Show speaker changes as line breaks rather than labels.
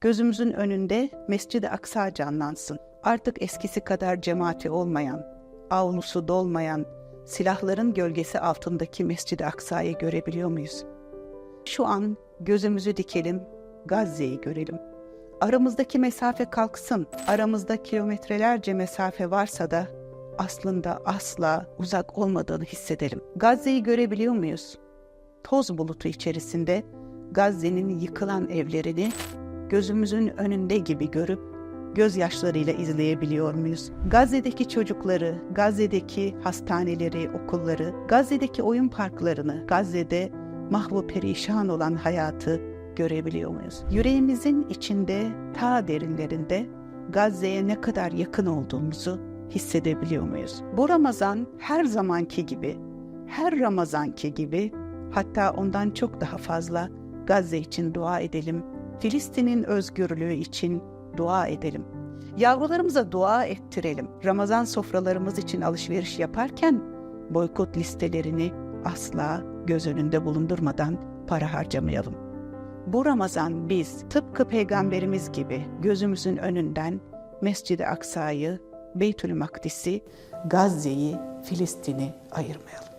Gözümüzün önünde Mescid-i Aksa canlansın. Artık eskisi kadar cemaati olmayan, avlusu dolmayan, silahların gölgesi altındaki Mescid-i Aksa'yı görebiliyor muyuz? Şu an gözümüzü dikelim, Gazze'yi görelim. Aramızdaki mesafe kalksın. Aramızda kilometrelerce mesafe varsa da aslında asla uzak olmadığını hissedelim. Gazze'yi görebiliyor muyuz? Toz bulutu içerisinde Gazze'nin yıkılan evlerini gözümüzün önünde gibi görüp gözyaşlarıyla izleyebiliyor muyuz? Gazze'deki çocukları, Gazze'deki hastaneleri, okulları, Gazze'deki oyun parklarını, Gazze'de mahvu perişan olan hayatı görebiliyor muyuz? Yüreğimizin içinde, ta derinlerinde Gazze'ye ne kadar yakın olduğumuzu hissedebiliyor muyuz? Bu Ramazan her zamanki gibi, her Ramazanki gibi hatta ondan çok daha fazla Gazze için dua edelim. Filistin'in özgürlüğü için dua edelim. Yavrularımıza dua ettirelim. Ramazan sofralarımız için alışveriş yaparken boykot listelerini asla göz önünde bulundurmadan para harcamayalım. Bu Ramazan biz tıpkı peygamberimiz gibi gözümüzün önünden Mescid-i Aksa'yı, Beytül Makdis'i, Gazze'yi, Filistin'i ayırmayalım.